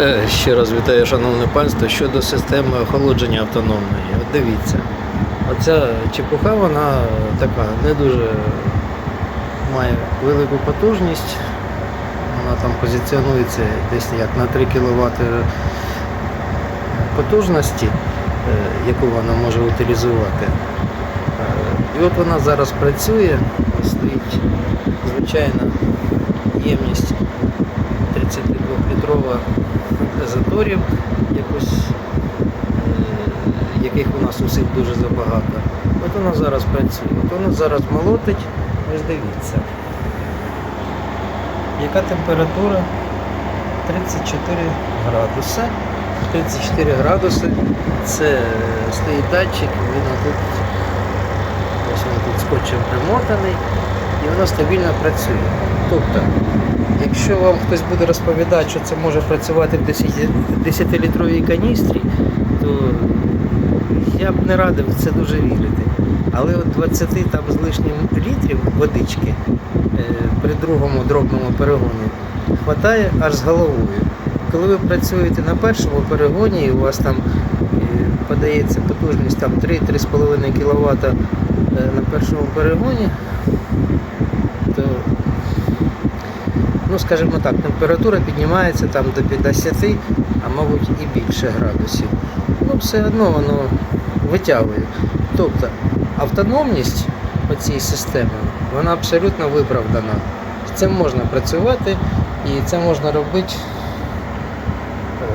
Е, Ще раз вітаю, шановне панство, щодо системи охолодження автономної. От дивіться, оця чепуха, вона така не дуже має велику потужність. Вона там позиціонується десь як на 3 кВт потужності, е, яку вона може утилізувати. Е, І от вона зараз працює, стоїть звичайна ємність 32-літрова заторів, якось, е, яких у нас усіх дуже забагато. От вона зараз працює, от вона зараз молотить, ось дивіться. Яка температура? 34 градуси. 34 градуси. Це е, стоїть датчик, він тут, ось він тут скотчем примотаний і воно стабільно працює. Тобто, якщо вам хтось буде розповідати, що це може працювати в 10 10-літровій каністрі, то я б не радив це дуже вірити. Але от 20 там з лишнім літрів водички е, при другому дробному перегоні хватає аж з головою. Коли ви працюєте на першому перегоні і у вас там е, подається потужність там 3-3,5 кВт на першому перегоні, то ну скажімо так, температура піднімається там до 50, а мабуть і більше градусів. Ну все одно воно витягує. Тобто автономність цієї системи, вона абсолютно виправдана. З цим можна працювати і це можна робити е,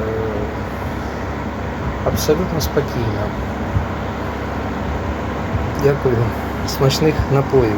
абсолютно спокійно. Дякую. Смачних напоїв.